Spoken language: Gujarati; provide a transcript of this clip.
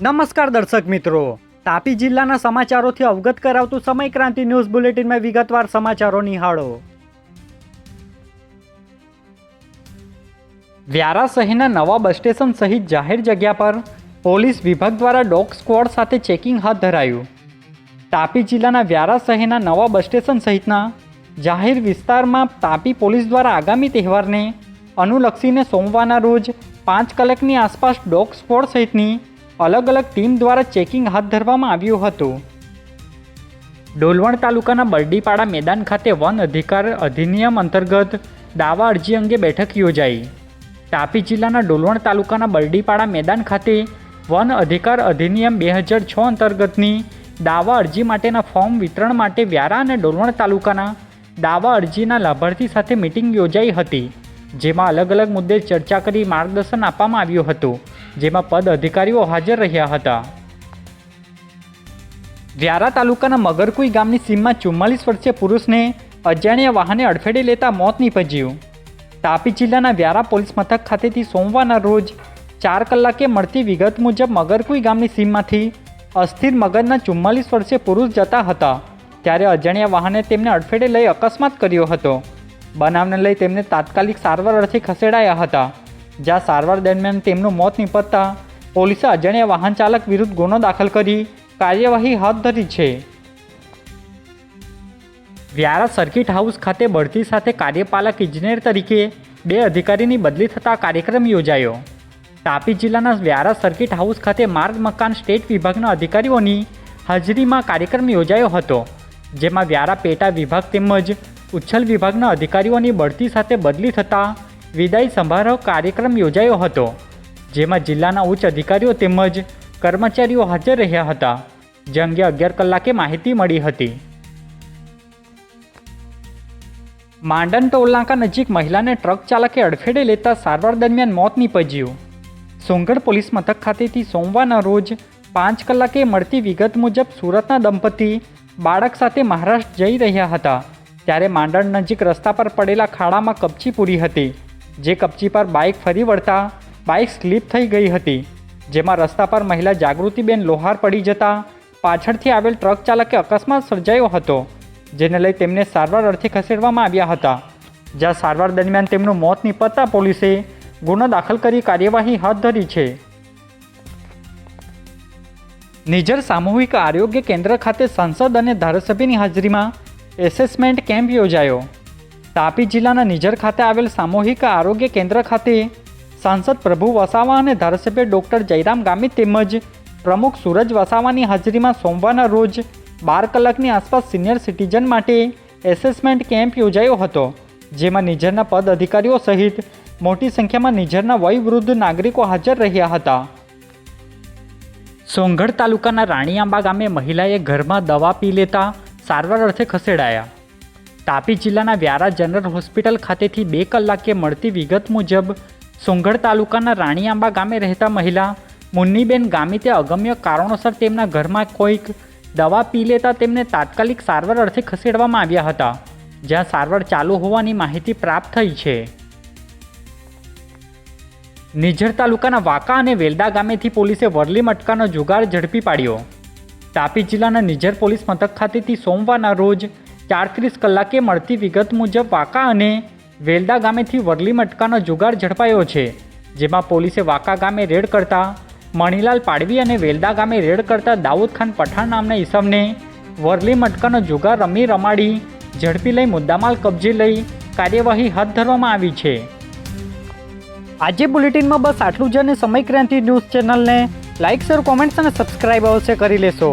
નમસ્કાર દર્શક મિત્રો. તાપી જિલ્લાના સમાચારોથી અવગત કરાવતું સમય ક્રાંતિ ન્યૂઝ બુલેટિનમાં વિગતવાર સમાચારો નિહાળો. વ્યારા શહેરના નવા બસ સ્ટેશન સહિત જાહેર જગ્યા પર પોલીસ વિભાગ દ્વારા ડોગ સ્ક્વોડ સાથે ચેકિંગ હાથ ધરાયું. તાપી જિલ્લાના વ્યારા શહેરના નવા બસ સ્ટેશન સહિતના જાહેર વિસ્તારમાં તાપી પોલીસ દ્વારા આગામી તહેવારને અનુલક્ષીને સોમવારના રોજ પાંચ કલાકની આસપાસ ડોગ સ્ક્વોડ સહિતની અલગ અલગ ટીમ દ્વારા ચેકિંગ હાથ ધરવામાં આવ્યું હતું. ડોલવણ તાલુકાના બરડીપાડા મેદાન ખાતે વન અધિકાર અધિનિયમ અંતર્ગત દાવા અરજી અંગે બેઠક યોજાઈ. તાપી જિલ્લાના ડોલવણ તાલુકાના બરડીપાડા મેદાન ખાતે વન અધિકાર અધિનિયમ બે હજાર છ અંતર્ગતની દાવા અરજી માટેના ફોર્મ વિતરણ માટે વ્યારા અને ડોલવણ તાલુકાના દાવા અરજીના લાભાર્થી સાથે મિટિંગ યોજાઈ હતી, જેમાં અલગ અલગ મુદ્દે ચર્ચા કરી માર્ગદર્શન આપવામાં આવ્યું હતું. જેમાં પદ અધિકારીઓ હાજર રહ્યા હતા. વ્યારા તાલુકાના મગરકુઈ ગામની સીમમાં ચુમ્માલીસ વર્ષીય પુરુષને અજાણ્યા વાહને અડફેટે લેતા મોત નીપજ્યું. તાપી જિલ્લાના વ્યારા પોલીસ મથક ખાતેથી સોમવારના રોજ ચાર કલાકે મળતી વિગત મુજબ મગરકુઈ ગામની સીમમાંથી અસ્થિર મગજના ચુમ્માલીસ વર્ષે પુરુષ જતા હતા. ત્યારે અજાણ્યા વાહને તેમને અડફેટે લઈ અકસ્માત કર્યો હતો. બનાવને લઈ તેમને તાત્કાલિક સારવાર અર્થે ખસેડાયા હતા. જ્યાં સારવાર દરમિયાન તેમનું મોત નીપજતા પોલીસે અજાણ્યા વાહન ચાલક વિરુદ્ધ ગુનો દાખલ કરી કાર્યવાહી હાથ ધરી છે. વ્યારા સર્કિટ હાઉસ ખાતે બઢતી સાથે કાર્યપાલક ઇજનેર તરીકે બે અધિકારીની બદલી થતા કાર્યક્રમ યોજાયો. તાપી જિલ્લાના વ્યારા સર્કિટ હાઉસ ખાતે માર્ગ, મકાન, સ્ટેટ વિભાગના અધિકારીઓની હાજરીમાં કાર્યક્રમ યોજાયો હતો, જેમાં વ્યારા પેટા વિભાગ તેમજ ઉચ્છલ વિભાગના અધિકારીઓની બઢતી સાથે બદલી થતાં વિદાય સમારોહ કાર્યક્રમ યોજાયો હતો, જેમાં જિલ્લાના ઉચ્ચ અધિકારીઓ તેમજ કર્મચારીઓ હાજર રહ્યા હતા. જે અંગે અગિયાર કલાકે માહિતી મળી હતી. માંડન ટોલનાકા નજીક મહિલાને ટ્રક ચાલકે અડફેટે લેતા સારવાર દરમિયાન મોત નીપજ્યું. સોંગઢ પોલીસ મથક ખાતેથી સોમવારના રોજ પાંચ કલાકે મળતી વિગત મુજબ સુરતના દંપતી બાળક સાથે મહારાષ્ટ્ર જઈ રહ્યા હતા, ત્યારે માંડણ નજીક રસ્તા પર પડેલા ખાડામાં કપચી પૂરી હતી. જે કપચી પર બાઇક ફરી વળતા, બાઇક સ્લીપ થઈ ગઈ હતી. જેમાં રસ્તા પર મહિલા જાગૃતિબેન લોહાર પડી જતા, પાછળથી આવેલ ટ્રક ચાલકે અકસ્માત સર્જાયો હતો, જેને લઈ તેમને સારવાર અર્થે ખસેડવામાં આવ્યા હતા. જ્યાં સારવાર દરમિયાન તેમનું મોત નિપજતા પોલીસે ગુનો દાખલ કરી કાર્યવાહી હાથ ધરી છે. નિજર સામૂહિક આરોગ્ય કેન્દ્ર ખાતે સાંસદ અને ધારાસભ્યની હાજરીમાં એસેસમેન્ટ કેમ્પ યોજાયો. તાપી જિલ્લાના નિઝર ખાતે આવેલ સામૂહિક આરોગ્ય કેન્દ્ર ખાતે સાંસદ પ્રભુ વસાવા અને ધારાસભ્ય ડૉક્ટર જયરામ ગામિત તેમજ પ્રમુખ સૂરજ વસાવાની હાજરીમાં સોમવારના રોજ બાર કલાકની આસપાસ સિનિયર સિટીઝન માટે એસેસમેન્ટ કેમ્પ યોજાયો હતો, જેમાં નિઝરના પદ અધિકારીઓ સહિત મોટી સંખ્યામાં નિઝરના વયવૃદ્ધ નાગરિકો હાજર રહ્યા હતા. સોંગઢ તાલુકાના રાણીઆંબા ગામે મહિલાએ ઘરમાં દવા પી લેતા સારવાર અર્થે ખસેડાયા. તાપી જિલ્લાના વ્યારા જનરલ હોસ્પિટલ ખાતેથી બે કલાકે મળતી વિગત મુજબ સોંગઢ તાલુકાના રાણીઆંબા ગામે રહેતા મહિલા મુન્નીબેન ગામિતે અગમ્ય કારણોસર તેમના ઘરમાં કોઈક દવા પી લેતા તેમને તાત્કાલિક સારવાર અર્થે ખસેડવામાં આવ્યા હતા, જ્યાં સારવાર ચાલુ હોવાની માહિતી પ્રાપ્ત થઈ છે. નિઝર તાલુકાના વાંકા અને વેલદા ગામેથી પોલીસે વરલી મટકાનો જુગાડ ઝડપી પાડ્યો. તાપી જિલ્લાના નિઝર પોલીસ મથક ખાતેથી સોમવારના રોજ ચાર ત્રીસ કલાકે મળતી વિગત મુજબ વાંકા અને વેલદા ગામેથી વરલી મટકાનો જુગાર ઝડપાયો છે, જેમાં પોલીસે વાંકા ગામે રેડ કરતા મણીલાલ પાડવી અને વેલદા ગામે રેડ કરતા દાઉદ ખાન પઠાણ નામના ઈસમને વરલી મટકાનો જુગાર રમી રમાડી ઝડપી લઈ મુદ્દામાલ કબજે લઈ કાર્યવાહી હાથ ધરવામાં આવી છે. આજે બુલેટિનમાં બસ આટલું જ અને સમય ક્રાંતિ ન્યૂઝ ચેનલને લાઇક, શેર, કોમેન્ટ્સ અને સબસ્ક્રાઇબ અવશ્ય કરી લેશો.